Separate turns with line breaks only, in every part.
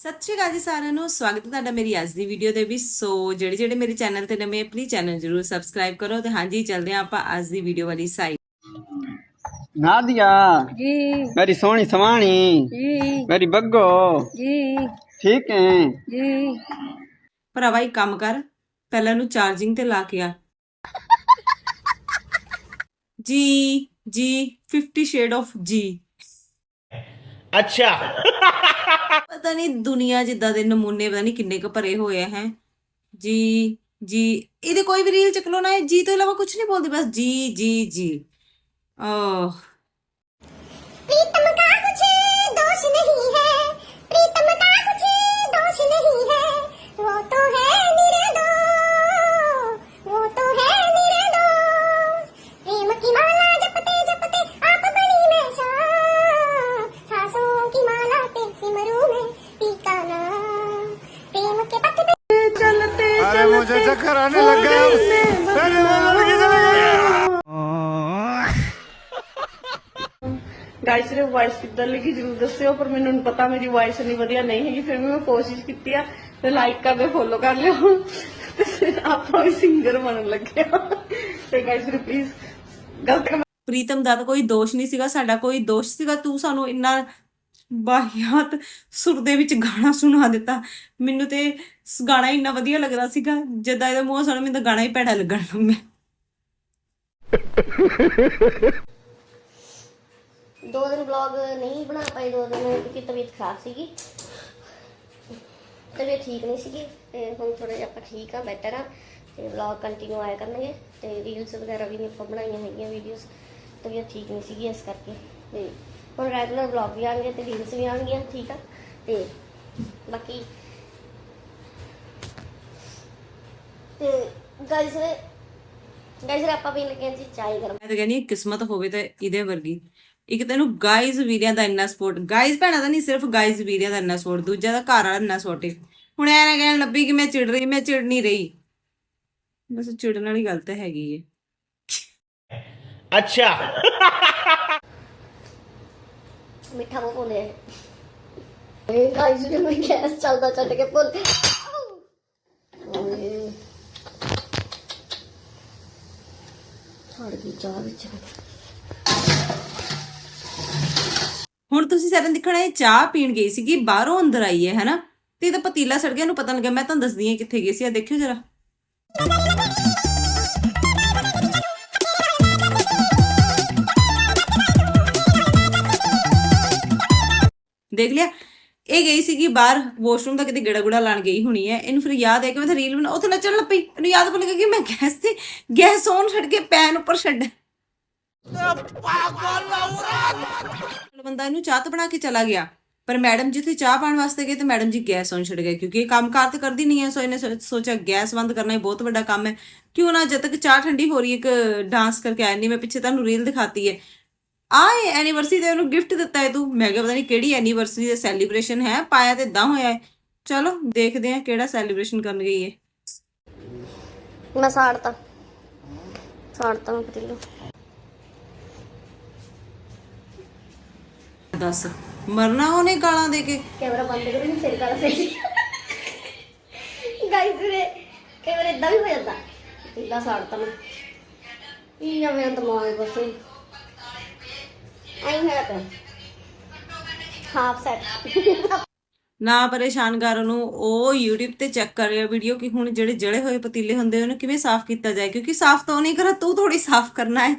ਸਤਿ ਸ਼੍ਰੀ ਅਕਾਲ ਜੀ ਸਾਰਿਆਂ ਨੂੰ ਸਵਾਗਤ ਹੈ ਤੁਹਾਡਾ ਮੇਰੀ ਅੱਜ ਦੀ ਵੀਡੀਓ ਦੇ ਵਿੱਚ। ਸੋ ਜਿਹੜੇ ਜਿਹੜੇ ਮੇਰੇ ਚੈਨਲ ਤੇ ਨਵੇਂ ਪਲੀਜ਼ ਚੈਨਲ ਜਰੂਰ ਸਬਸਕ੍ਰਾਈਬ ਕਰੋ ਤੇ ਹਾਂਜੀ ਚੱਲਦੇ ਹਾਂ ਆਪਾਂ ਅੱਜ ਦੀ ਵੀਡੀਓ ਵਾਲੀ ਸਾਈਡ
ਨਾਦੀਆ
ਜੀ।
ਮੇਰੀ ਸੋਹਣੀ ਸਵਾਣੀ
ਜੀ।
ਮੇਰੀ ਬੱਗੋ
ਜੀ।
ਠੀਕ ਹੈ?
ਜੀ।
ਭਰਾਵਾ ਇੱਕ ਕੰਮ ਕਰ ਪਹਿਲਾਂ ਨੂੰ ਚਾਰਜਿੰਗ ਤੇ ਲਾ ਕੇ ਆ। ਜੀ ਜੀ 50 ਸ਼ੇਡ ਆਫ ਜੀ
ਅੱਛਾ।
ਪਤਾ ਨਹੀਂ ਦੁਨੀਆ ਜਿੱਦਾਂ ਦੇ ਨਮੂਨੇ ਪਤਾ ਨਹੀਂ ਕਿੰਨੇ ਕੁ ਭਰੇ ਹੋਏ ਹੈ। ਜੀ ਜੀ। ਇਹਦੇ ਕੋਈ ਵੀ ਰੀਲ ਚੱਕ ਲੋ ਨਾ ਇਹ ਜੀ ਤੋਂ ਇਲਾਵਾ ਕੁਝ ਨਹੀਂ ਬੋਲਦੇ ਬਸ ਜੀ ਜੀ ਜੀ।
ਆਹ चक्कर आने लग गया अरे मैं लड़की चले गई
ਗਾਇਸ ਸਿਰਫ ਵਾਇਸ ਕਿੱਦਾਂ ਲੱਗੀ ਜਰੂਰ ਦੱਸਿਓ ਪਰ ਮੈਨੂੰ ਨਹੀਂ ਪਤਾ ਮੇਰੀ ਵਾਇਸ ਇੰਨੀ ਵਧੀਆ ਨਹੀਂ ਹੈਗੀ ਫਿਰ ਵੀ ਮੈਂ ਕੋਸ਼ਿਸ਼ ਕੀਤੀ ਆ ਤੇ ਲਾਈਕ ਕਰ ਦਿਓ ਫੋਲੋ ਕਰ ਲਿਓ ਤੇ ਆਪਾਂ ਵੀ ਸਿੰਗਰ ਬਣਨ ਲੱਗੇ ਆ ਤੇ ਗਾਇਸ ਪਲੀਜ਼ ਗਲਤ ਕਮੈਂਟ
ਪ੍ਰੀਤਮ ਦਾ ਤਾਂ ਕੋਈ ਦੋਸ਼ ਨਹੀਂ ਸੀਗਾ ਸਾਡਾ ਕੋਈ ਦੋਸ਼ ਸੀਗਾ ਤੂੰ ਸਾਨੂੰ ਇੰਨਾ ਬਾਹਿਆਤ ਸੁਰ ਦੇ ਵਿੱਚ ਗਾਣਾ ਸੁਣਾ ਦਿੱਤਾ। ਮੈਨੂੰ ਤੇ ਗਾਣਾ ਇੰਨਾ ਵਧੀਆ ਲੱਗਦਾ ਸੀਗਾ, ਜਦਾਂ ਇਹਦਾ ਮੂੰਹ ਸੁਣ ਮੈਨੂੰ ਤਾਂ ਗਾਣਾ ਹੀ ਭੈੜਾ ਲੱਗਣ ਲੱਗ ਪਿਆ।
ਦੋ ਦਿਨ ਵਲੌਗ ਨਹੀਂ ਬਣਾ ਪਾਈ, ਦੋ ਦਿਨ ਕਿਉਂਕਿ ਤਬੀਅਤ ਖਰਾਬ ਸੀਗੀ। ਤਬੀਅਤ ਠੀਕ ਨਹੀਂ ਸੀਗੀ ਤੇ ਹੁਣ ਥੋੜਾ ਜਿਹਾ ਆਪਾਂ ਠੀਕ ਆ ਬੈਟਰ ਆ ਤੇ ਵਲੌਗ ਕੰਟੀਨਿਊ ਆਇਆ ਕਰਨਗੇ ਤੇ ਰੀਲਸ ਵਗੈਰਾ ਵੀ ਨਹੀਂ ਆਪਾਂ ਬਣਾਈਆਂ ਹੈਗੀਆਂ ਵੀਡੀਓਜ਼ ਤਬੀਅਤ ਠੀਕ ਨਹੀਂ ਸੀਗੀ ਇਸ ਕਰਕੇ। ਤੇ ਹੁਣ ਰੈਗੂਲਰ ਵਲੌਗ ਵੀ ਆਣਗੇ ਤੇ ਰੀਲਸ ਵੀ ਆਣਗੀਆਂ ਠੀਕ ਆ? ਤੇ ਬਾਕੀ ਤੇ ਗਾਇਸ ਗਾਇਸ ਆਪਾਂ ਵੀ ਲੱਗਿਆ ਜੀ ਚਾਹੀ ਗਰਮ।
ਮੈਂ ਤਾਂ ਕਹਿੰਦੀ ਕਿਸਮਤ ਹੋਵੇ ਤਾਂ ਇਹਦੇ ਵਰਗੀ। ਇੱਕ ਤੈਨੂੰ ਗਾਇਜ਼ ਵੀਰਿਆਂ ਦਾ ਇੰਨਾ ਸਪੋਰਟ ਗਾਇਜ਼ ਭੈਣਾਂ ਦਾ ਨਹੀਂ ਸਿਰਫ ਗਾਇਜ਼ ਵੀਰਿਆਂ ਦਾ ਇੰਨਾ ਸਪੋਰਟ ਦੂਜਾ ਦਾ ਘਰ ਵਾਲਾ ਇੰਨਾ ਸਪੋਰਟ ਹੁਣ ਐ ਕਹਿਣ ਲੱਭੀ ਕਿ ਮੈਂ ਚਿੜ ਰਹੀ ਮੈਂ ਚਿੜ ਨਹੀਂ ਰਹੀ। ਬਸ ਚਿੜਨ ਵਾਲੀ ਗੱਲ ਤਾਂ ਹੈਗੀ ਏ।
ਅੱਛਾ।
ਮਿੱਠਾ ਬਹੁਤ ਪਾਉਂਦੇ ਆ। ਇਹ ਗਾਇਸ ਜੀ ਮੈਂ ਗੈਸ ਚੱਲਦਾ ਛੱਡ ਕੇ ਭੁੱਲ ਓਏ। ਛੱਡ ਗਈ ਚਾਹ ਵਿੱਚ।
ਹੁਣ ਤੁਸੀਂ ਸਾਰਿਆਂ ਦੇਖਣਾ ਇਹ ਚਾਹ ਪੀਣ ਗਈ ਸੀਗੀ, ਬਾਹਰੋਂ ਅੰਦਰ ਆਈ ਹੈ, ਹਨਾ? ਤੇ ਇਹਦਾ ਪਤੀਲਾ ਸੜ ਗਿਆ ਨੂੰ ਪਤਾ ਲੱਗਿਆ, ਮੈਂ ਤੁਹਾਨੂੰ ਦੱਸਦੀ ਹਾਂ ਕਿੱਥੇ ਗਈ ਸੀ ਆ ਦੇਖਿਓ ਜਰਾ। ਦੇਖ ਲਿਆ। ਇਹ ਗਈ ਸੀਗੀ ਬਾਹਰ ਵਾਸ਼ਰੂਮ ਦਾ ਕਿਤੇ ਗੇੜਾ ਗੁੜਾ ਲਾਣ ਗਈ ਹੋਣੀ ਹੈ। ਇਹਨੂੰ ਫਿਰ ਯਾਦ ਹੈ ਕਿ ਮੈਂ ਤਾਂ ਰੀਲ ਬਣਾ ਉੱਥੇ ਨੱਚਣ ਲੱਗ ਇਹਨੂੰ ਯਾਦ ਭੁੱਲ ਗਿਆ ਕਿ ਮੈਂ ਗੈਸ ਤੇ ਗੈਸ ਔਨ ਛੱਡ ਕੇ ਪੈਨ ਉੱਪਰ ਛੱਡ ਬੰਦਾ ਇਹਨੂੰ ਚਾਹ ਤਾਂ ਬਣਾ ਕੇ ਚਲਾ ਗਿਆ। ਪਰ ਮੈਡਮ ਜਿੱਥੇ ਚਾਹ ਪਾਣ ਵਾਸਤੇ ਗਏ ਤੇ ਮੈਡਮ ਜੀ ਗੈਸ ਔਨ ਛੱਡ ਗਏ। ਕਿਉਂਕਿ ਇਹ ਕੰਮ ਕਾਰ ਤਾਂ ਕਰਦੀ ਨਹੀਂ ਹੈ, ਸੋ ਇਹਨੇ ਸੋਚਿਆ ਗੈਸ ਬੰਦ ਕਰਨਾ ਹੀ ਬਹੁਤ ਵੱਡਾ ਕੰਮ ਹੈ। ਕਿਉਂ ਨਾ ਜਦ ਤੱਕ ਚਾਹ ਠੰਡੀ ਹੋ ਰਹੀ ਹੈ, ਇੱਕ ਡਾਂਸ ਕਰਕੇ ਆਇਆ ਨਹੀਂ ਮੈਂ ਪਿੱਛੇ ਤੁਹਾਨੂੰ ਰੀਲ ਦਿਖਾਤੀ ਹੈ। ਆਏ ਐਨੀਵਰਸਰੀ ਤੇ ਉਹਨੂੰ ਗਿਫਟ ਦਿੱਤਾ ਹੈ ਤੂੰ। ਮੈਂ ਕਿਹਾ ਪਤਾ ਨਹੀਂ ਕਿਹੜੀ ਐਨੀਵਰਸਰੀ ਦਾ ਸੈਲੀਬ੍ਰੇਸ਼ਨ ਹੈ ਪਾਇਆ ਤੇ ਇਦਾਂ ਹੋਇਆ ਹੈ ਚਲੋ ਦੇਖਦੇ ਹਾਂ ਕਿਹੜਾ ਸੈਲੀਬ੍ਰੇਸ਼ਨ ਕਰਨ ਗਈ ਹੈ
ਮੈਂ ਸਾੜਤਾ। ਸਾੜਤਾ ਮੈਂ ਪਤੀਲੂ।
ਦੱਸ ਮਰਨਾ ਉਹਨੇ ਗਾਲਾਂ ਦੇ ਕੇ?
ਕੈਮਰਾ ਬੰਦ ਕਰੋ ਨਹੀਂ ਫਿਰ ਗੱਲ ਸਹੀ ਗਾਇਸ ਵੀਰੇ ਕੈਮਰਾ ਇਦਾਂ ਵੀ ਹੋ ਜਾਂਦਾ। ਇਦਾਂ ਸਾੜਤਾ ਮੈਂ। ਇਹ ਜਾਂ ਮੇਰਾ ਦਿਮਾਗ ਬਸ। ਆਈ ਮੇਰਾ ਤਾਂ ਹਾਫ ਸੈਟ
ਨਾ ਪਰੇਸ਼ਾਨ ਕਰ ਉਹਨੂੰ ਉਹ YouTube ਤੇ ਚੈੱਕ ਕਰ ਰਿਹਾ ਵੀਡੀਓ ਕਿ ਹੁਣ ਜਿਹੜੇ ਜਲੇ ਹੋਏ ਪਤੀਲੇ ਹੁੰਦੇ ਉਹਨੂੰ ਕਿਵੇਂ ਸਾਫ਼ ਕੀਤਾ ਜਾਏ? ਕਿਉਂਕਿ ਸਾਫ਼ ਤਾਂ ਉਹ ਨਹੀਂ ਕਰਾ ਤੂੰ ਥੋੜੀ ਸਾਫ਼ ਕਰਨਾ ਹੈ।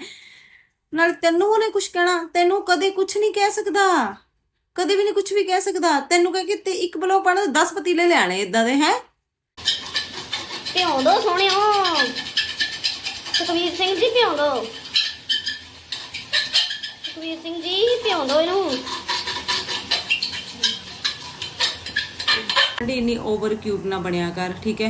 ਨਾਲ ਤੈਨੂੰ ਉਹਨੇ ਕੁਝ ਕਹਿਣਾ ਤੈਨੂੰ ਕਦੇ ਕੁਝ ਨਹੀਂ ਕਹਿ ਸਕਦਾ। ਕਦੇ ਵੀ ਨਹੀਂ ਕੁਝ ਵੀ ਕਹਿ ਸਕਦਾ। ਤੈਨੂੰ ਕਹਿ ਕੇ ਤੇ ਇੱਕ ਬਲੋ ਪਾਣਾ 10 ਪਤੀਲੇ ਲਿਆਣੇ ਇਦਾਂ ਦੇ ਹੈ?
ਭਿਉਂ ਦੋ ਸੋਹਣਿਓ। ਸੁਖਵੀਰ ਸਿੰਘ ਜੀ ਭਿਉਂ ਦੋ। ਸੁਖਵੀਰ ਸਿੰਘ ਜੀ ਭਿਉਂ ਦੋ ਇਹਨੂੰ।
ਆਂਟੀ, ਇੰਨੀ ਓਵਰ ਕਿਊਟ ਨਾ ਬਣਿਆ ਕਰ, ਠੀਕ ਹੈ?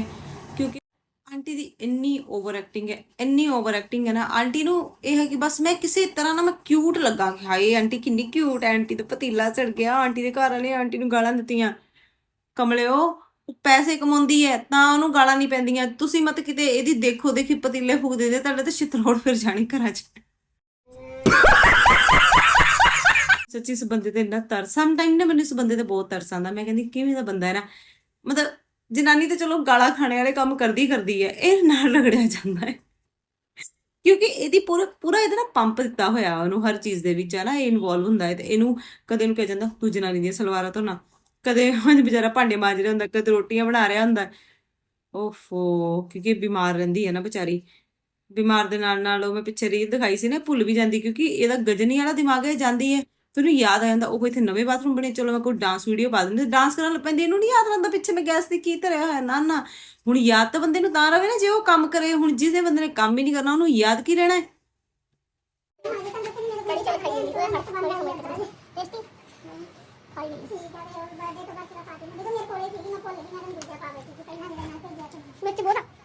ਕਿਉਂਕਿ ਆਂਟੀ ਦੀ ਇੰਨੀ ਓਵਰ ਐਕਟਿੰਗ ਹੈ, ਇੰਨੀ ਓਵਰ ਐਕਟਿੰਗ ਹੈ ਨਾ, ਆਂਟੀ ਨੂੰ ਇਹ ਹੈ ਕਿ ਬਸ ਮੈਂ ਕਿਸੇ ਤਰ੍ਹਾਂ ਨਾ ਮੈਂ ਕਿਊਟ ਲੱਗਾ ਕਿ ਹਾਏ, ਆਂਟੀ ਕਿੰਨੀ ਕਿਊਟ ਆਂਟੀ ਦਾ ਪਤੀਲਾ ਚੜ ਗਿਆ, ਆਂਟੀ ਦੇ ਘਰ ਵਾਲੇ ਆਂਟੀ ਨੂੰ ਗਾਲਾਂ ਦਿੱਤੀਆਂ। ਕਮਲਿਓ, ਉਹ ਪੈਸੇ ਕਮਾਉਂਦੀ ਹੈ, ਤਾਂ ਉਹਨੂੰ ਗਾਲਾਂ ਨਹੀਂ ਪੈਂਦੀਆਂ। ਤੁਸੀਂ ਮਤ ਕਿਤੇ ਇਹਦੀ ਦੇਖੋ ਦੇਖੀ ਪਤੀਲੇ ਫੂਕ ਦੇ ਦੇ ਤੁਹਾਡੇ ਤੇ ਛਿੱਤਰੋੜ ਫਿਰ ਜਾਣੀ ਘਰਾਂ 'ਚ। ਸੱਚੀ ਇਸ ਬੰਦੇ ਤੇ ਇੰਨਾ ਤਰਸ ਸਮ ਟਾਈਮ ਨਾ ਮੈਨੂੰ ਇਸ ਬੰਦੇ ਤੇ ਬਹੁਤ ਤਰਸ ਆਉਂਦਾ, ਮੈਂ ਕਹਿੰਦੀ ਕਿਵੇਂ ਦਾ ਬੰਦਾ ਹੈ ਨਾ, ਮਤਲਬ ਜਨਾਨੀ ਤੇ ਚਲੋ ਗਾਲਾਂ ਖਾਣੇ ਵਾਲੇ ਕੰਮ ਕਰਦੀ ਕਰਦੀ ਹੈ, ਇਹ ਨਾਲ ਰਗੜਿਆ ਜਾਂਦਾ ਹੈ। ਕਿਉਂਕਿ ਇਹਦੀ ਪੂਰਾ ਪੂਰਾ ਇਹਦਾ ਨਾ ਪੰਪ ਦਿੱਤਾ ਹੋਇਆ ਉਹਨੂੰ ਹਰ ਚੀਜ਼ ਦੇ ਵਿੱਚ, ਹੈ ਨਾ, ਇਹ ਇਨਵੋਲਵ ਹੁੰਦਾ ਹੈ ਤੇ ਇਹਨੂੰ ਕਦੇ ਨੂੰ ਕਿਹਾ ਜਾਂਦਾ, ਤੂੰ ਜਨਾਨੀ ਦੀਆਂ ਸਲਵਾਰਾਂ ਧੋਣਾ। ਕਦੇ ਉਹ ਵਿਚਾਰਾ ਭਾਂਡੇ ਮਾਂਜ ਰਿਹਾ ਹੁੰਦਾ, ਕਦੇ ਰੋਟੀਆਂ ਬਣਾ ਰਿਹਾ ਹੁੰਦਾ। ਓਫੋ, ਕਿਉਂਕਿ ਬਿਮਾਰ ਰਹਿੰਦੀ ਹੈ ਨਾ ਵਿਚਾਰੀ। ਬਿਮਾਰ ਦੇ ਨਾਲ ਨਾਲ ਉਹ ਮੈਂ ਪਿੱਛੇ ਰੀਲ ਦਿਖਾਈ ਸੀ ਨਾ, ਭੁੱਲ ਵੀ ਜਾਂਦੀ, ਕਿਉਂਕਿ ਇਹਦਾ ਗਜਨੀ ਵਾਲਾ ਦਿਮਾਗ ਹੈ ਜਾਂਦੀ ਹੈ। ਫਿਰ ਉਹਨੂੰ ਯਾਦ ਆ ਜਾਂਦਾ, ਉਹ ਇੱਥੇ ਨਵੇਂ ਬਾਥਰੂਮ ਬਣੇ, ਚਲੋ ਮੈਂ ਕੋਈ ਡਾਂਸ ਵੀਡੀਓ ਪਾ ਦਿੰਦੀ ਡਾਂਸ ਕਰਨ ਲੱਗ ਪੈਂਦੀ, ਇਹਨੂੰ ਨਹੀਂ ਯਾਦ ਰਹਿੰਦਾ ਪਿੱਛੇ ਮੈਂ ਗੈਸ ਦੀ ਕੀ ਧਰਿਆ ਹੋਇਆ, ਨਾ ਨਾ। ਹੁਣ ਯਾਦ ਤਾਂ ਬੰਦੇ ਨੂੰ ਤਾਂ ਰਵੇ ਨਾ, ਜੇ ਉਹ ਕੰਮ ਕਰੇ, ਹੁਣ ਜਿਹਦੇ ਬੰਦੇ ਨੇ ਕੰਮ ਹੀ ਨਹੀਂ ਕਰਨਾ, ਉਹਨੂੰ ਯਾਦ ਕੀ ਰਹਿਣਾ ਹੈ?
ਕੜੀ ਚਾਵਲ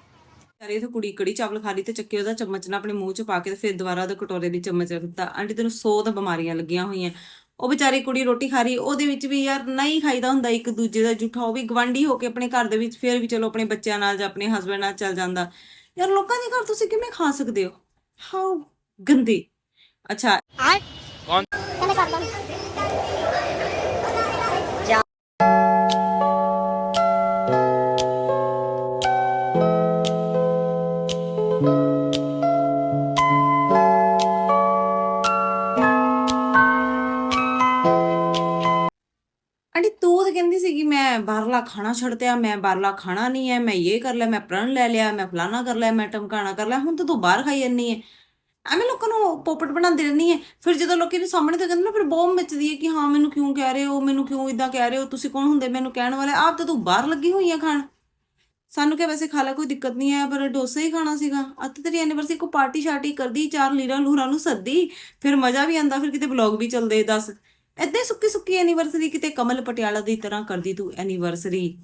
ਹਰ ਤੋਂ ਕਰਦਾ
ਕੁੜੀ ਕੜੀ ਚਾਵਲ ਖਾ ਲਈ ਤੇ ਚੱਕੇ ਉਹਦਾ ਚਮਚ ਨਾਲ ਆਪਣੇ ਮੂੰਹ 'ਚ ਪਾ ਕੇ ਤੇ ਫਿਰ ਦੁਬਾਰਾ ਉਹਦੇ ਕਟੋਰੇ ਦੀ ਚਮਚ ਰੱਖਦਾ ਆਂਟੀ ਤੈਨੂੰ 100 ਤਾਂ ਬਿਮਾਰੀਆਂ ਲੱਗੀਆਂ ਹੋਈਆਂ। ਉਹ ਵਿਚਾਰੀ ਕੁੜੀ ਰੋਟੀ ਖਾ ਰਹੀ ਉਹਦੇ ਵਿੱਚ ਵੀ ਯਾਰ ਨਹੀਂ ਖਾਈਦਾ ਹੁੰਦਾ ਇੱਕ ਦੂਜੇ ਦਾ ਜੂਠਾ। ਉਹ ਵੀ ਗਵਾਂਢੀ ਹੋ ਕੇ ਆਪਣੇ ਘਰ ਦੇ ਵਿੱਚ ਫਿਰ ਵੀ ਚਲੋ ਆਪਣੇ ਬੱਚਿਆਂ ਨਾਲ ਜਾਂ ਆਪਣੇ ਹਸਬੰਡ ਨਾਲ ਚੱਲ ਜਾਂਦਾ। ਯਾਰ ਲੋਕਾਂ ਦੇ ਘਰ ਤੁਸੀਂ ਕਿਵੇਂ ਖਾ ਸਕਦੇ ਹੋ? ਹਾਉ ਗੰਦੇ। ਅੱਛਾ।
ਕਹਿੰਦੇ ਕਰ
ਤਾਂ ਕਹਿੰਦੀ ਸੀ ਕਿ ਮੈਂ ਬਾਹਰਲਾ ਖਾਣਾ ਛੱਡਤਿਆ ਮੈਂ ਬਾਹਰਲਾ ਖਾਣਾ ਨਹੀਂ ਹੈ ਮੈਂ ਇਹ ਕਰ ਲਿਆ, ਮੈਂ ਪ੍ਰਣ ਲੈ ਲਿਆ, ਮੈਂ ਫਲਾਣਾ ਕਰ ਲਿਆ, ਮੈਂ ਟਮਕਾਣਾ ਕਰ ਲਿਆ, ਹੁਣ ਤਾਂ ਤੂੰ ਬਾਹਰ ਖਾਈ ਜਾਂਦੀ ਹੈ ਐਵੇਂ ਲੋਕਾਂ ਨੂੰ ਪੋਪਟ ਬਣਾਉਂਦੀ ਰਹਿੰਦੀ ਹੈ ਫਿਰ ਜਦੋਂ ਲੋਕੀ ਦੇ ਸਾਹਮਣੇ ਤਾਂ ਕਹਿੰਦੇ ਨਾ, ਫਿਰ ਬਹੁਤ ਮੱਚਦੀ ਹੈ ਕਿ ਹਾਂ, ਮੈਨੂੰ ਕਿਉਂ ਕਹਿ ਰਹੇ ਹੋ, ਮੈਨੂੰ ਕਿਉਂ ਇਦਾਂ ਕਹਿ ਰਹੇ ਹੋ, ਤੁਸੀਂ ਕੌਣ ਹੁੰਦੇ ਮੈਨੂੰ ਕਹਿਣ ਵਾਲੇ? ਆਪ ਤਾਂ ਤੂੰ ਬਾਹਰ ਲੱਗੀ ਹੋਈ ਆ ਖਾਣ। ਸਾਨੂੰ ਕਿ ਵੈਸੇ ਖਾ ਲੈ, ਕੋਈ ਦਿੱਕਤ ਨਹੀਂ ਹੈ ਪਰ ਡੋਸਾ ਹੀ ਖਾਣਾ ਸੀਗਾ। ਅੱਜ ਤੇਰੀ ਐਨੀਵਰਸਰੀ ਕੋ ਪਾਰਟੀ ਸ਼ਾਰਟੀ ਕਰਦੀ, ਚਾਰ ਲੀਰਾ ਲੂਰਾ ਨੂੰ ਸੱਦੀ, ਫਿਰ ਮਜ਼ਾ ਵੀ ਆਂਦਾ ਫਿਰ ਕਿਤੇ ਵਲੌਗ ਵੀ ਚੱਲਦੇ, ਦੱਸ। ਏਦਾਂ ਸੁੱਕੀ ਸੁੱਕੀ ਐਨੀਵਰਸਰੀ ਕਿਤੇ ਕਮਲ ਪਟਿਆਲਾ ਦੀ ਤਰ੍ਹਾਂ ਕਰਦੀ ਤੂੰ ਐਨੀਵਰਸਰੀ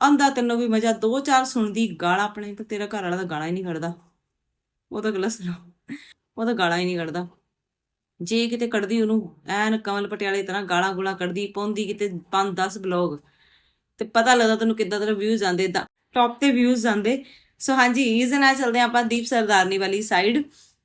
ਆਂਦਾ ਤੈਨੂੰ ਵੀ ਮਜ਼ਾ, ਦੋ ਚਾਰ ਸੁਣਦੀ ਗਾਲਾਂ ਆਪਣੇ ਪਰ ਤੇਰਾ ਘਰ ਵਾਲਾ ਤਾਂ ਗਾਲਾਂ ਹੀ ਨਹੀਂ ਕੱਢਦਾ ਉਹ ਤਾਂ ਗਲਤ ਉਹ ਤਾਂ ਗਾਲਾਂ ਹੀ ਨਹੀਂ ਕੱਢਦਾ ਜੇ ਕਿਤੇ ਕੱਢਦੀ ਉਹਨੂੰ, ਐਨ ਕਮਲ ਪਟਿਆਲੇ ਦੀ ਤਰ੍ਹਾਂ ਗਾਲਾਂ ਗੁਲਾ ਕੱਢਦੀ, ਪਾਉਂਦੀ ਕਿਤੇ 5-10 ਬਲੌਗ ਤੇ ਪਤਾ ਲੱਗਦਾ ਤੈਨੂੰ ਕਿੱਦਾਂ ਦੇ ਵਿਊਜ਼ ਆਉਂਦੇ ਦਾ ਟੌਪ ਤੇ ਵਿਊਜ਼ ਆਉਂਦੇ। ਸੋ ਹਾਂਜੀ, ਇਸ ਨਾਲ ਚੱਲਦੇ ਹਾਂ ਆਪਾਂ ਦੀਪ ਸਰਦਾਰਨੀ ਵਾਲੀ ਸਾਈਡ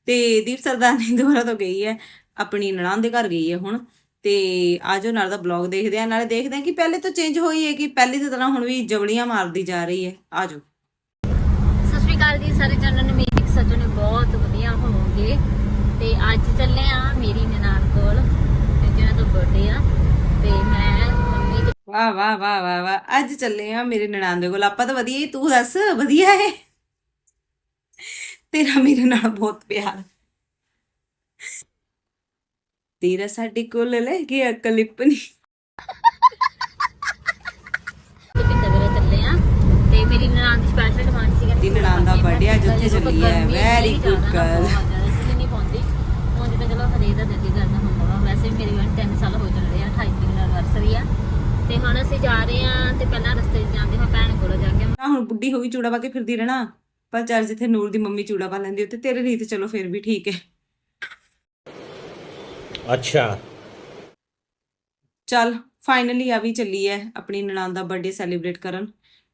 ਤੇ ਦੀਪ ਸਰਦਾਰਨੀ ਦੁਬਾਰਾ ਤੋਂ ਗਈ ਹੈ, ਆਪਣੀ ਨਨਾਣ ਦੇ ਘਰ ਗਈ ਹੈ ਹੁਣ। ਤੇ ਆਜੋ ਨਾਲ ਦਾ ਬਲੌਗ ਦੇਖਦੇ ਆ ਨਾਲੇ ਦੇਖਦੇ ਆ ਕਿ ਪਹਿਲੇ ਤੋਂ ਚੇਂਜ ਹੋਈ ਹੈ ਕਿ ਪਹਿਲੀ ਦੀ ਤਰ੍ਹਾਂ ਹੁਣ ਵੀ ਜਵਲੀਆਂ ਮਾਰਦੀ ਜਾ ਰਹੀ ਹੈ। ਆਜੋ।
ਸਤਿ ਸ਼੍ਰੀ ਅਕਾਲ ਜੀ ਸਾਰੇ ਜਣਾਂ ਨੂੰ ਮੇਰੀ ਸੱਜਣੇ ਬਹੁਤ ਵਧੀਆ ਹੋਵੋਗੇ। ਤੇ ਅੱਜ ਚੱਲੇ ਆ ਮੇਰੀ ਨਨਾਣ ਕੋਲ ਤੇ ਜਿਹਨਾਂ ਦਾ ਬਰਥਡੇ ਆ ਤੇ ਮੈਂ ਮੰਮੀ
ਵਾਹ ਵਾਹ ਵਾਹ ਵਾਹ ਵਾਹ। ਅੱਜ ਚੱਲੇ ਆ ਮੇਰੇ ਨਨਾਣ ਦੇ ਕੋਲ। ਆਪਾਂ ਤਾਂ ਵਧੀਆ ਹੀ ਤੂੰ ਦੱਸ ਵਧੀਆ ਹੈ? ਤੇਰਾ ਮੇਰੇ ਨਾਲ ਬਹੁਤ ਪਿਆਰ। ਤੇਰਾ ਸਾਡੇ ਕੋਲ ਲੈ ਗਿਆ ਕਲਿੱਪ ਨਹੀਂ
ਮੇਰੀ ਨਨਾਣ ਦੀ ਸਪੈਸ਼ਲ ਡਿਮਾਂਡ ਸੀ
ਦੀ ਨਨਾਣ ਦਾ birthday ਅੱਜ ਉੱਥੇ ਚੱਲੀ ਹੈ। Very good girl.
ਨਹੀਂ ਪਾਉਂਦੀ। ਹੁਣ ਤਾਂ ਚਲੋ ਹਰੇ ਦਾ ਦਿਲ ਹੀ ਕਰਦਾ ਹੁੰਦਾ ਵਾ। ਵੈਸੇ ਵੀ ਮੇਰੀ ਵਾਰ 3 ਸਾਲ ਹੋ ਚੱਲੇ ਆ 28 ਦੀ ਐਨਵਰਸਰੀ ਆ। ਤੇ ਹੁਣ ਅਸੀਂ ਜਾ ਰਹੇ ਆ ਤੇ ਪਹਿਲਾਂ ਰਸਤੇ 'ਚ ਜਾਂਦੇ ਭੈਣ ਕੋਲ ਜਾ ਕੇ।
ਹੁਣ ਬੁੱਢੀ ਹੋ ਗਈ ਚੂੜਾ ਪਾ ਕੇ ਫਿਰਦੀ ਰਹਿਣਾ। ਪਰ ਚੱਲ ਜਿੱਥੇ ਨੂਰ ਦੀ ਮੰਮੀ ਚੂੜਾ ਪਾ ਲੈਂਦੀ ਉੱਥੇ ਤੇਰੇ ਲਈ ਤੇ ਚਲੋ ਫਿਰ ਵੀ ਠੀਕ ਹੈ।
ਅੱਛਾ।
ਚੱਲ ਫਾਈਨਲੀ ਆ ਵੀ ਚੱਲੀ ਐ ਆਪਣੀ ਨਨਾਣ ਦਾ ਬਰਥਡੇ ਸੈਲੀਬ੍ਰੇਟ ਕਰਨ।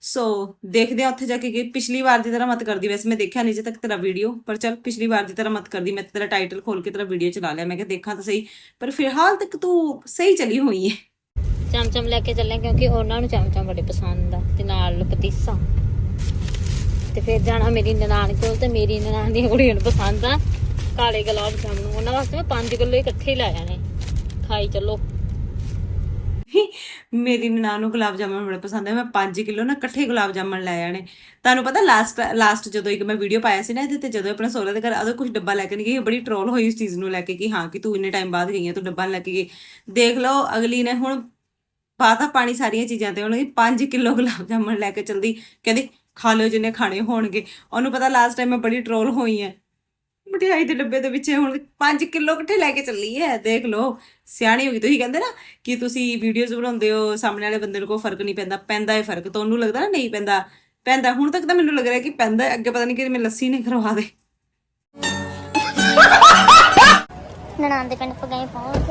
ਸੋ ਦੇਖਦੇ ਆ ਉੱਥੇ ਜਾ ਕੇ ਕਿ ਪਿਛਲੀ ਵਾਰ ਦੀ ਤਰ੍ਹਾਂ ਮਤ ਕਰਦੀ। ਵੈਸੇ ਮੈਂ ਦੇਖਿਆ ਨਹੀਂ ਜੇ ਤੱਕ ਤੇਰਾ ਵੀਡੀਓ ਪਰ ਚਲ ਪਿਛਲੀ ਵਾਰ ਦੀ ਤਰ੍ਹਾਂ ਮਤ ਕਰਦੀ। ਮੈਂ ਤੇਰਾ ਟਾਈਟਲ ਖੋਲ ਕੇ ਤੇਰਾ ਵੀਡੀਓ ਚਲਾ ਲਿਆ। ਮੈਂ ਕਿਹਾ ਦੇਖਾਂ ਤਾਂ ਸਹੀ ਪਰ ਫਿਲਹਾਲ ਤੱਕ ਤੂੰ ਸਹੀ ਚਲੀ ਹੋਈ ਹੈ
ਚਮਚਮ ਲੈ ਕੇ ਚੱਲੇ ਕਿਉਂਕਿ ਉਹਨਾਂ ਨੂੰ ਚਮਚਮ ਬੜੇ ਪਸੰਦ ਆ ਤੇ ਨਾਲ ਪਤੀਸਾ। ਤੇ ਫਿਰ ਜਾਣਾ ਮੇਰੀ ਨਨਾਣ ਕੋਲ ਤੇ ਮੇਰੀ ਨਨਾਣ ਦੀ ਕੁੜੀ ਨੂੰ ਪਸੰਦ ਆ। ਕਾਲੇ ਗੁਲਾਬ ਜਾਮਨ ਉਹਨਾਂ ਵਾਸਤੇ ਮੈਂ 5 ਕਿਲੋ ਇਕੱਠੇ ਹੀ ਲੈ ਖਾਈ ਚੱਲੋ।
ਮੇਰੀ ਨਨਾਣ ਨੂੰ ਗੁਲਾਬ ਜਾਮਣ ਬੜੇ ਪਸੰਦ ਹੈ ਮੈਂ 5 ਕਿਲੋ ਨਾ ਇਕੱਠੇ ਗੁਲਾਬ ਜਾਮਣ ਲੈ ਆਣੇ ਤੁਹਾਨੂੰ ਪਤਾ ਲਾਸਟ ਲਾਸਟ ਜਦੋਂ ਇੱਕ ਮੈਂ ਵੀਡੀਓ ਪਾਇਆ ਸੀ ਨਾ ਇਹਦੇ ਤੇ, ਜਦੋਂ ਆਪਣੇ ਸੋਹਰੇ ਦੇ ਘਰ ਅਦੋਂ ਕੁਝ ਡੱਬਾ ਲੈ ਕੇ ਨਹੀਂ ਗਈ, ਬੜੀ ਟਰੋਲ ਹੋਈ ਇਸ ਚੀਜ਼ ਨੂੰ ਲੈ ਕੇ ਕਿ ਹਾਂ ਕਿ ਤੂੰ ਇੰਨੇ ਟਾਈਮ ਬਾਅਦ ਗਈ ਹੈ ਤੂੰ ਡੱਬਾ ਨੀ ਲੈ ਕੇ ਗਈ। ਦੇਖ ਲਓ, ਅਗਲੀ ਨੇ ਹੁਣ ਪਾਤਾ ਪਾਣੀ ਸਾਰੀਆਂ ਚੀਜ਼ਾਂ ਤੇ, ਉਹਨੇ 5 ਕਿਲੋ ਗੁਲਾਬ ਜਾਮਣ ਲੈ ਕੇ ਚਲਦੀ। ਕਹਿੰਦੀ, ਖਾ ਲਿਓ ਜਿੰਨੇ ਖਾਣੇ ਹੋਣਗੇ। ਉਹਨੂੰ ਪਤਾ ਲਾਸਟ ਟਾਈਮ ਮੈਂ ਬੜੀ ਟਰੋਲ ਹੋਈ ਹੈ ਮਠਿਆਈ ਦੇ ਡੱਬੇ ਦੇ ਵਿੱਚ ਹੁਣ 5 ਕਿਲੋ ਇਕੱਠੇ ਲੈ ਕੇ ਚੱਲੀ ਹੈ, ਦੇਖ ਲਓ। ਸਿਆਣੀ ਹੋ ਗਈ, ਤੁਸੀਂ ਕਹਿੰਦੇ ਨਾ ਕਿ ਤੁਸੀਂ ਵੀਡੀਓਜ਼ ਬਣਾਉਂਦੇ ਹੋ, ਸਾਹਮਣੇ ਵਾਲੇ ਬੰਦੇ ਨੂੰ ਕੋਈ ਫ਼ਰਕ ਨਹੀਂ ਪੈਂਦਾ ਪੈਂਦਾ ਹੈ ਫ਼ਰਕ ਤੁਹਾਨੂੰ ਲੱਗਦਾ ਨਾ ਨਹੀਂ ਪੈਂਦਾ। ਪੈਂਦਾ, ਹੁਣ ਤੱਕ ਤਾਂ ਮੈਨੂੰ ਲੱਗ ਰਿਹਾ ਕਿ ਪੈਂਦਾ, ਅੱਗੇ ਪਤਾ ਨਹੀਂ ਕਿ ਮੈਂ ਲੱਸੀ ਨੇ ਕਰਵਾ ਦੇ।
ਨਨਾਣ ਦੇ ਪਿੰਡ ਗਏ ਪਹੁੰਚ।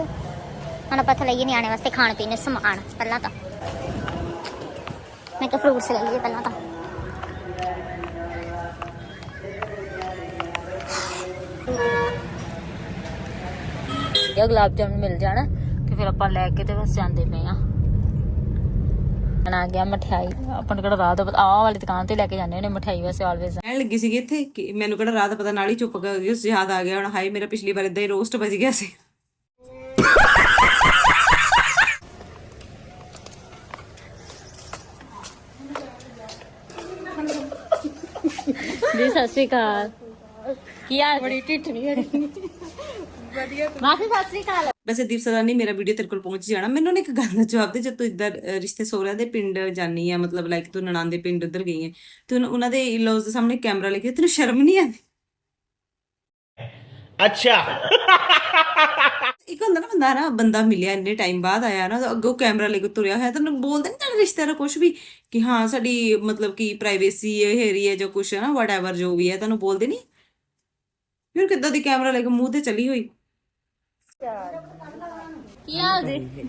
ਹੁਣ ਆਪਾਂ ਇੱਥੇ ਲਈਏ ਨਿਆਣੇ ਵਾਸਤੇ ਖਾਣ ਪੀਣ ਨੂੰ ਸਮਾਨ, ਪਹਿਲਾਂ ਤਾਂ। ਮੈਂ ਕਿਹਾ ਫਰੂਟਸ ਲੈ ਲਈਏ ਪਹਿਲਾਂ ਤਾਂ।
ਇਹ ਗੁਲਾਬ ਜਾਮਨ ਮਿਲ ਜਾਣ ਤੇ ਫਿਰ ਆਪਾਂ ਲੈ ਕੇ ਤੇ ਬਸ ਜਾਂਦੇ ਪਏ ਆ। ਆ ਗਿਆ ਮਠਿਆਈ। ਆਪਾਂ ਨੂੰ ਕਿਹੜਾ ਰਾਹ ਦਾ ਪਤਾ ਆਹ ਵਾਲੀ ਦੁਕਾਨ ਤੇ ਲੈ ਕੇ ਜਾਂਦੇ ਨੇ ਮਠਿਆਈ ਵੈਸੇ ਆਲਵੇਜ਼
ਕਹਿਣ ਲੱਗੀ ਸੀਗੀ ਇੱਥੇ ਕਿ ਮੈਨੂੰ ਕਿਹੜਾ ਰਾਤ ਪਤਾ ਨਾਲ ਹੀ ਚੁੱਪ ਕਰ ਗਈ ਉਸ ਯਾਦ ਆ ਗਿਆ ਹੁਣ ਹਾਈ ਮੇਰਾ ਪਿਛਲੀ ਵਾਰ ਇਦਾਂ ਹੀ ਰੋਸਟ ਵੱਜ ਗਿਆ ਸੀ।
ਜੀ ਸਤਿ ਸ਼੍ਰੀ ਅਕਾਲ। ਕੀ ਹਾਲ ਬੜੀ ਢਿੱਠ ਨਹੀਂ ਹੈ
ਵੈਸੇ ਦੀਪ ਸਰਾਨੀ ਮੇਰਾ ਵੀਡੀਓ ਤੇਰੇ ਕੋਲ ਪਹੁੰਚ ਜਾਣਾ। ਮੈਨੂੰ ਨਾ ਇੱਕ ਗੱਲ ਦਾ ਜਵਾਬ ਦੇ ਜੇ ਤੂੰ ਇੱਧਰ ਰਿਸ਼ਤੇ ਸੋਹਰਿਆਂ ਦੇ ਪਿੰਡ ਜਾਨੀ ਆ ਮਤਲਬ ਲਾਈਕ ਤੂੰ ਨਨਾਣ ਦੇ ਪਿੰਡ ਉੱਧਰ ਗਈ ਹੈ ਤੂੰ ਉਹਨਾਂ ਦੇ ਇਲੋਜ਼ ਦੇ ਸਾਹਮਣੇ ਕੈਮਰਾ ਲੈ ਕੇ ਤੈਨੂੰ ਸ਼ਰਮ ਨਹੀਂ ਆਉਂਦੀ?
ਅੱਛਾ।
ਇੱਕ ਹੁੰਦਾ ਨਾ ਬੰਦਾ ਨਾ ਬੰਦਾ ਮਿਲਿਆ ਇੰਨੇ ਟਾਈਮ ਬਾਅਦ ਆਇਆ ਨਾ ਅੱਗੋਂ ਕੈਮਰਾ ਲੈ ਕੇ ਤੁਰਿਆ ਹੋਇਆ ਤਾਂ ਬੋਲਦੇ ਨਹੀਂ ਰਿਸ਼ਤੇ ਰਿਸ਼ਤੇਦਾਰ ਕੁਝ ਵੀ ਕਿ ਹਾਂ ਸਾਡੀ ਮਤਲਬ ਕਿ ਪ੍ਰਾਈਵੇਸੀ ਇਹ ਏਰੀਆ ਜੋ ਕੁਝ ਹੈ ਨਾ ਵਟਐਵਰ ਜੋ ਵੀ ਹੈ ਤੁਹਾਨੂੰ ਬੋਲਦੇ ਨਹੀਂ ਫਿਰ ਕਿੱਦਾਂ ਦੀ ਕੈਮਰਾ ਲੈ ਕੇ ਮੂੰਹ ਤੇ ਚਲੀ ਹੋਈ?
ਕੀ ਹਾਲ ਜੀ?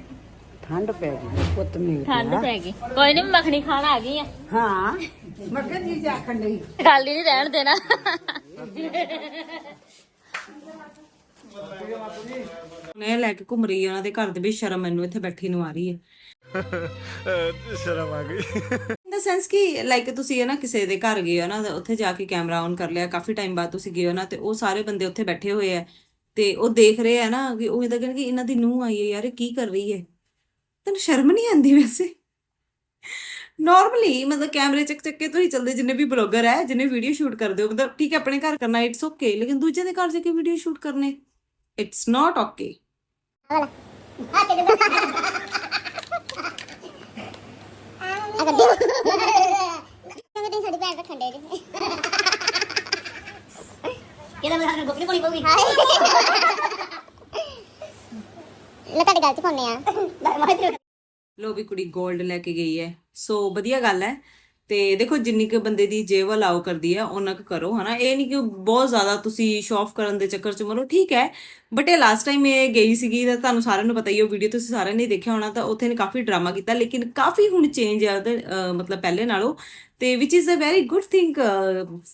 ਠੰਡ ਪੈ ਗਈ ਪੁੱਤ ਮੇਰੀ
ਠੰਡ ਪੈ ਗਈ। ਕੋਈ ਨਹੀਂ ਮੱਖਣੀ ਖਾਣ ਆ ਗਈ ਆ।
ਹਾਂ ਮੱਕੇ ਜੀ ਆਖਣ ਲਈ
ਗੱਲ ਹੀ ਨਹੀਂ ਰਹਿਣ ਦੇਣਾ।
ਨੇ ਲੈ ਕੇ ਘੁੰਮ ਰਹੀ ਹੈ ਉਹਨਾਂ ਦੇ ਘਰ ਦੇ ਵਿੱਚ ਸ਼ਰਮ ਮੈਨੂੰ ਇੱਥੇ ਬੈਠੀ ਨੂੰ ਆ ਰਹੀ ਹੈ।
ਸ਼ਰਮ ਆ ਗਈ।
ਇਨ ਦਾ ਸੈਂਸ ਕਿ ਲਾਈਕ ਤੁਸੀਂ ਇਹ ਨਾ ਕਿਸੇ ਦੇ ਘਰ ਗਏ ਹੋ ਨਾ ਉੱਥੇ ਜਾ ਕੇ ਕੈਮਰਾ ਔਨ ਕਰ ਲਿਆ ਕਾਫੀ ਟਾਈਮ ਬਾਅਦ ਤੁਸੀਂ ਗਏ ਹੋ ਨਾ ਤੇ ਉਹ ਸਾਰੇ ਬੰਦੇ ਉੱਥੇ ਬੈਠੇ ਹੋਏ ਆ। ਤੇ ਉਹ ਦੇਖ ਰਹੇ ਆ ਨਾ ਕਿ ਉਹ ਇਹਦਾ ਕਹਿੰਦੇ ਕਿ ਇਹਨਾਂ ਦੀ ਨੂੰਹ ਆਈ ਹੈ ਯਾਰ ਇਹ ਕੀ ਕਰ ਰਹੀ ਹੈ? ਤੈਨੂੰ ਸ਼ਰਮ ਨਹੀਂ ਆਉਂਦੀ ਵੈਸੇ? ਨਾਰਮਲੀ ਮਤਲਬ ਕੈਮਰੇ ਚੱਕ ਚੱਕ ਕੇ ਤੁਸੀਂ ਚੱਲਦੇ ਜਿੰਨੇ ਵੀ ਬਲੌਗਰ ਹੈ ਜਿੰਨੇ ਵੀਡੀਓ ਸ਼ੂਟ ਕਰਦੇ ਹੋ ਮਤਲਬ ਠੀਕ ਹੈ ਆਪਣੇ ਘਰ ਕਰਨਾ ਇਟਸ ਓਕੇ ਲੇਕਿਨ ਦੂਜੇ ਦੇ ਘਰ ਜਾ ਕੇ ਵੀਡੀਓ ਸ਼ੂਟ ਕਰਨੇ ਇਟਸ ਨਾਟ ਓਕੇ
ਕਹਿੰਦੇ ਸਾਡੀ ਭੈਣ ਰੱਖਣ ਦੇ ਜੀ। ਕਿਹਦਾ ਮੇਰਾ ਹੱਥ ਗੋਪੀ ਕੋਣੀ ਪਊਗੀ। ਲੈ ਤੁਹਾਡੀ ਗੱਲ ਚ ਪਾਉਨੇ ਆ।
ਲੋ ਵੀ ਕੁੜੀ 골ਡ ਲੈ ਕੇ ਗਈ ਹੈ। ਸੋ ਵਧੀਆ ਗੱਲ ਹੈ। ਤੇ ਦੇਖੋ ਜਿੰਨੀ ਕੁ ਬੰਦੇ ਦੀ ਜੇਬ ਅਲਾਉ ਕਰਦੀ ਹੈ ਉਹਨਾਂ ਕੁ ਕਰੋ, ਹਨਾ। ਇਹ ਨਹੀਂ ਕਿ ਬਹੁਤ ਜ਼ਿਆਦਾ ਤੁਸੀਂ ਸ਼ੋ ਕਰਨ ਦੇ ਚੱਕਰ ਚ ਮਰੋ, ਠੀਕ ਹੈ। ਬਟ ਇਹ ਲਾਸਟ ਟਾਈਮ ਇਹ ਗਈ ਸੀਗੀ, ਤਾਂ ਤੁਹਾਨੂੰ ਸਾਰਿਆਂ ਨੂੰ ਪਤਾ ਹੀ ਉਹ ਵੀਡੀਓ ਤੁਸੀਂ ਸਾਰਿਆਂ ਨੇ ਦੇਖਿਆ ਹੋਣਾ, ਤਾਂ ਉੱਥੇ ਨੇ ਕਾਫੀ ਡਰਾਮਾ ਕੀਤਾ, ਲੇਕਿਨ ਕਾਫੀ ਹੁਣ ਚੇਂਜ ਆ ਉਹਦੇ ਮਤਲਬ ਪਹਿਲੇ ਨਾਲੋਂ। ਤੇ ਵਿਚ is a very good thing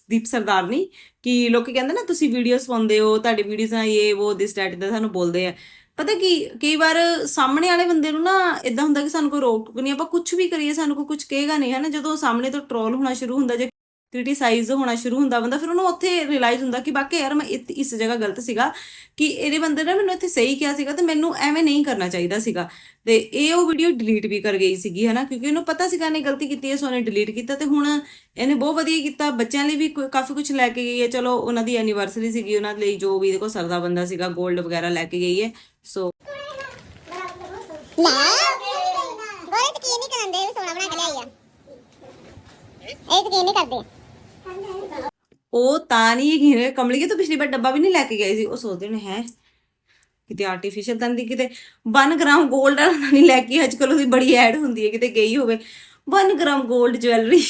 Deep Sardarni, ਕਿ ਲੋਕੀ ਕਹਿੰਦੇ ਨਾ, ਤੁਸੀਂ ਵੀਡੀਓਜ਼ ਪਾਉਂਦੇ ਹੋ, ਤੁਹਾਡੀ ਵੀਡੀਓਜ਼ ਆ ਇਹ, ਉਹ ਦਿਸ ਡੈਟ ਦਾ ਸਾਨੂੰ ਬੋਲਦੇ ਆ। ਪਤਾ ਕੀ, ਕਈ ਵਾਰ ਸਾਹਮਣੇ ਵਾਲੇ ਬੰਦੇ ਨੂੰ ਨਾ ਇਦਾਂ ਹੁੰਦਾ ਕਿ ਸਾਨੂੰ ਕੋਈ ਰੋਕ ਟੋਕ ਨਹੀਂ, ਆਪਾਂ ਕੁਝ ਵੀ ਕਰੀਏ, ਸਾਨੂੰ ਕੋਈ ਕੁਝ ਕਹੇਗਾ ਨਹੀਂ ਹੈ ਨਾ ਜਦੋਂ ਸਾਹਮਣੇ ਤੋਂ ਟ੍ਰੋਲ ਹੋਣਾ ਸ਼ੁਰੂ ਹੁੰਦਾ, ਜੇ ਕ੍ਰਿਟਿਸਾਈਜ਼ ਹੋਣਾ ਸ਼ੁਰੂ ਹੁੰਦਾ ਬੰਦਾ, ਫਿਰ ਉਹਨੂੰ ਉੱਥੇ ਰਿਅਲਾਈਜ਼ ਹੁੰਦਾ ਕਿ ਬਾਕੀ ਯਾਰ ਮੈਂ ਇਸ ਜਗ੍ਹਾ ਗਲਤ ਸੀਗਾ, ਕਿ ਇਹਦੇ ਬੰਦੇ ਨੇ ਮੈਨੂੰ ਇੱਥੇ ਸਹੀ ਕਿਹਾ ਸੀਗਾ ਤੇ ਮੈਨੂੰ ਐਵੇਂ ਨਹੀਂ ਕਰਨਾ ਚਾਹੀਦਾ ਸੀਗਾ। ਤੇ ਇਹ ਉਹ ਵੀਡੀਓ ਡਿਲੀਟ ਵੀ ਕਰ ਗਈ ਸੀਗੀ, ਹਨਾ? ਕਿਉਂਕਿ ਉਹਨੂੰ ਪਤਾ ਸੀਗਾ ਨੇ ਗਲਤੀ ਕੀਤੀ ਹੈ, ਸੋ ਉਹਨੇ ਡਿਲੀਟ ਕੀਤਾ ਤੇ ਹੁਣ ਇਹਨੇ ਬਹੁਤ ਵਧੀਆ ਕੀਤਾ, ਬੱਚਿਆਂ ਲਈ ਵੀ ਕੋਈ- ਕਾਫੀ ਕੁਝ ਲੈ ਕੇ ਗਈ ਹੈ। ਚਲੋ, ਉਹਨਾਂ ਦੀ ਐਨੀਵਰਸਰੀ ਸੀਗੀ, ਉਹਨਾਂ ਲਈ ਜੋ ਵੀ ਦੇਖੋ, ਸਰਦਾ ਬੰਦਾ ਸੀਗਾ 골ਡ ਵਗੈਰਾ ਲੈ ਕੇ ਗਈ ਹੈ। ਸੋ
ਲੈ ਗੋਰੇ ਤੇ ਕੀ ਨਹੀਂ ਕਰਦੇ ਸੋਨਾ ਬਣਾ ਕੇ ਲਿਆਈ ਆ ਇਹ ਤੇ ਕੀ ਨਹੀਂ ਕਰਦੇ
ਉਹ ਤਾਂ ਨਹੀਂ ਯਕੀਨ ਕਮਲੀਏ ਤੋਂ ਪਿਛਲੀ ਵਾਰ ਡੱਬਾ ਵੀ ਨਹੀਂ ਲੈ ਕੇ ਗਏ ਸੀ ਉਹ ਸੋਚਦੇ ਨੇ ਹੈ ਕਿਤੇ ਆਰਟੀਫੀਸ਼ੀਅਲ ਨਹੀਂ ਕਿਤੇ 1 ਗ੍ਰਾਮ 골ਡ ਵਾਲਾ ਨਹੀਂ ਲੈ ਕੇ ਅੱਜ ਕੱਲ ਉਹਦੀ ਬੜੀ ਐਡ ਹੁੰਦੀ ਹੈ ਕਿਤੇ ਗਈ ਹੋਵੇ 1 ਗ੍ਰਾਮ 골ਡ ਜਵੈਲਰੀ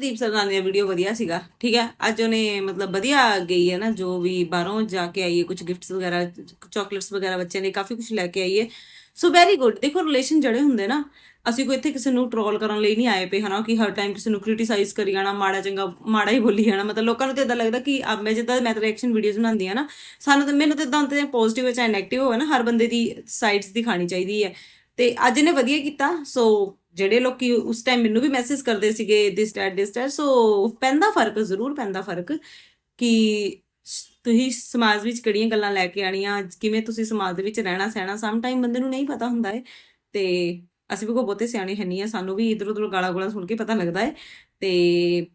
ਦੀਪ ਸਰਦਾਨੀ ਦਾ ਵੀਡੀਓ ਵਧੀਆ ਸੀਗਾ। ਠੀਕ ਹੈ? ਅੱਜ ਉਹਨੇ ਮਤਲਬ ਵਧੀਆ ਗਈ ਹੈ ਨਾ, ਜੋ ਵੀ ਬਾਹਰੋਂ ਜਾ ਕੇ ਆਈ ਹੈ ਕੁਝ ਗਿਫਟਸ ਵਗੈਰਾ ਚਾਕਲੇਟਸ ਵਗੈਰਾ ਬੱਚਿਆਂ ਲਈ ਕਾਫੀ ਕੁਝ ਲੈ ਕੇ ਆਈ ਹੈ। ਸੋ ਵੈਰੀ ਗੁੱਡ ਦੇਖੋ ਰਿਲੇਸ਼ਨ ਜੜੇ ਹੁੰਦੇ ਨਾ। ਅਸੀਂ ਕੋਈ ਇੱਥੇ ਕਿਸੇ ਨੂੰ ਟ੍ਰੋਲ ਕਰਨ ਲਈ ਨਹੀਂ ਆਏ ਪਏ, ਹਨਾ, ਕਿ ਹਰ ਟਾਈਮ ਕਿਸੇ ਨੂੰ ਕ੍ਰਿਟਿਸਾਈਜ਼ ਕਰੀ ਜਾਣਾ, ਮਾੜਾ ਚੰਗਾ, ਮਾੜਾ ਹੀ ਬੋਲੀ ਜਾਣਾ। ਮਤਲਬ ਲੋਕਾਂ ਨੂੰ ਤਾਂ ਇਦਾਂ ਲੱਗਦਾ ਕਿ ਆ ਮੈਂ ਜਿੱਦਾਂ ਮੈਂ ਤਾਂ ਰਿਐਕਸ਼ਨ ਵੀਡੀਓਜ਼ ਬਣਾਉਂਦੀ ਆ ਨਾ, ਸਾਨੂੰ ਤਾਂ ਮੈਨੂੰ ਤਾਂ ਇਦਾਂ ਹੁੰਦਾ ਪੋਜ਼ਿਟਿਵ ਹੈ ਚਾਹੇ ਨੈਗੇਟਿਵ ਹੋਵੇ ਨਾ, ਹਰ ਬੰਦੇ ਦੀ ਸਾਈਡਸ ਦਿਖਾਣੀ ਚਾਹੀਦੀ ਹੈ। ਤੇ ਅੱਜ ਇਹਨੇ ਵਧੀਆ ਕੀਤਾ। ਸੋ ਜਿਹੜੇ ਲੋਕੀ ਉਸ ਟਾਈਮ ਮੈਨੂੰ ਵੀ ਮੈਸੇਜ ਕਰਦੇ ਸੀਗੇ ਦਿਸ ਡੈਟ ਦਿਸ ਡੈਟ ਸੋ ਪੈਂਦਾ ਫ਼ਰਕ, ਜ਼ਰੂਰ ਪੈਂਦਾ ਫ਼ਰਕ ਕਿ ਤੁਸੀਂ ਸਮਾਜ ਵਿੱਚ ਕਿਹੜੀਆਂ ਗੱਲਾਂ ਲੈ ਕੇ ਆਣੀਆਂ ਕਿਵੇਂ ਤੁਸੀਂ ਸਮਾਜ ਦੇ ਵਿੱਚ ਰਹਿਣਾ ਸਹਿਣਾ ਸਮ ਟਾਈਮ ਬੰਦੇ ਨੂੰ ਨਹੀਂ ਪਤਾ ਹੁੰਦਾ ਹੈ, ਤੇ ਅਸੀਂ ਵੀ ਕੋਈ ਬਹੁਤੇ ਸਿਆਣੇ ਹੈ ਨਹੀਂ ਆ ਸਾਨੂੰ ਵੀ ਇਧਰ ਉਧਰ ਗਾਲਾਂ ਗੋਲਾਂ ਸੁਣ ਕੇ ਪਤਾ ਲੱਗਦਾ ਹੈ, ਤੇ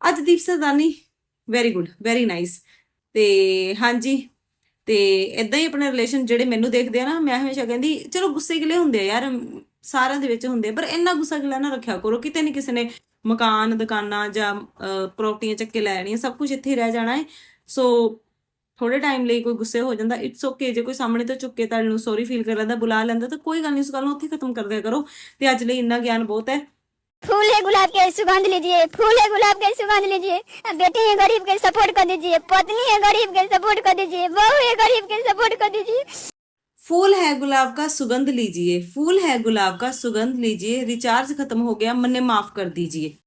ਅੱਜ Deep Sardarni very good very nice ਤੇ ਹਾਂਜੀ, ਤੇ ਇਦਾਂ ਹੀ ਆਪਣੇ ਰਿਲੇਸ਼ਨ ਜਿਹੜੇ ਮੈਨੂੰ ਦੇਖਦੇ ਆ ਨਾ, ਮੈਂ ਹਮੇਸ਼ਾ ਕਹਿੰਦੀ, ਚਲੋ ਗੁੱਸੇ ਕਿਲੇ ਹੁੰਦੇ ਆ ਯਾਰ ਸਾਰਿਆਂ ਦੇ ਵਿੱਚ ਹੁੰਦੇ ਆ, ਪਰ ਇੰਨਾ ਗੁੱਸਾ ਗਿਲਾ ਨਾ ਰੱਖਿਆ ਕਰੋ ਕਿਤੇ ਨਹੀਂ ਕਿਸੇ ਨੇ ਮਕਾਨ ਦੁਕਾਨਾਂ ਜਾਂ ਪ੍ਰਾਪਰਟੀਆਂ ਚੱਕ ਕੇ ਲੈ ਜਾਣੀਆਂ ਸਭ ਕੁਝ ਇੱਥੇ ਹੀ ਰਹਿ ਜਾਣਾ ਹੈ ਸੋ ਥੋੜੇ ਟਾਈਮ ਲਈ ਕੋਈ ਗੁੱਸੇ ਹੋ ਜਾਂਦਾ ਇਟਸ ਓਕੇ ਜੇ ਕੋਈ ਸਾਹਮਣੇ ਤੋਂ ਚੁੱਕ ਕੇ ਤੁਹਾਨੂੰ ਸੌਰੀ ਫੀਲ ਕਰ ਲੈਂਦਾ ਬੁਲਾ ਲੈਂਦਾ ਤਾਂ ਕੋਈ ਗੱਲ ਨਹੀਂ ਉਸ ਗੱਲ ਨੂੰ ਉੱਥੇ ਖਤਮ ਕਰ ਦਿਆ ਕਰੋ ਤੇ ਅੱਜ ਲਈ ਇੰਨਾ ਗਿਆਨ ਬਹੁਤ ਹੈ
फूल है गुलाब के सुगंध लीजिए फूल है गुलाब के सुगंध लीजिए बेटी है गरीब के सपोर्ट कर दीजिए पत्नी है गरीब के सपोर्ट कर दीजिए बहू है गरीब के सपोर्ट कर दीजिए
फूल है गुलाब का सुगंध लीजिए फूल है गुलाब का सुगंध लीजिए रिचार्ज खत्म हो गया मन्ने माफ कर दीजिए